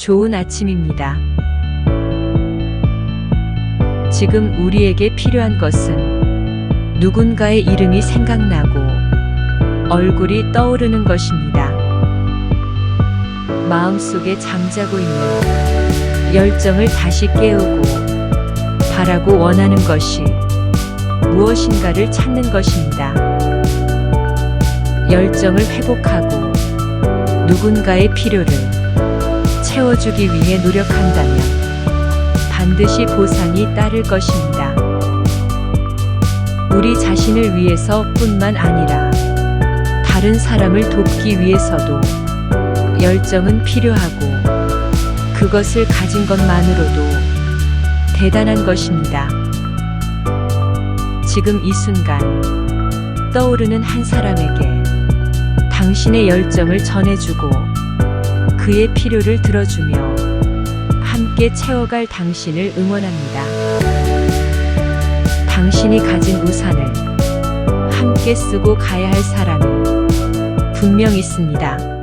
좋은 아침입니다. 지금 우리에게 필요한 것은 누군가의 이름이 생각나고 얼굴이 떠오르는 것입니다. 마음속에 잠자고 있는 열정을 다시 깨우고 바라고 원하는 것이 무엇인가를 찾는 것입니다. 열정을 회복하고 누군가의 필요를 채워주기 위해 노력한다면 반드시 보상이 따를 것입니다. 우리 자신을 위해서 뿐만 아니라 다른 사람을 돕기 위해서도 열정은 필요하고 그것을 가진 것만으로도 대단한 것입니다. 지금 이 순간 떠오르는 한 사람에게 당신의 열정을 전해주고 그의 필요를 들어주며 함께 채워갈 당신을 응원합니다. 당신이 가진 우산을 함께 쓰고 가야 할 사람이 분명 있습니다.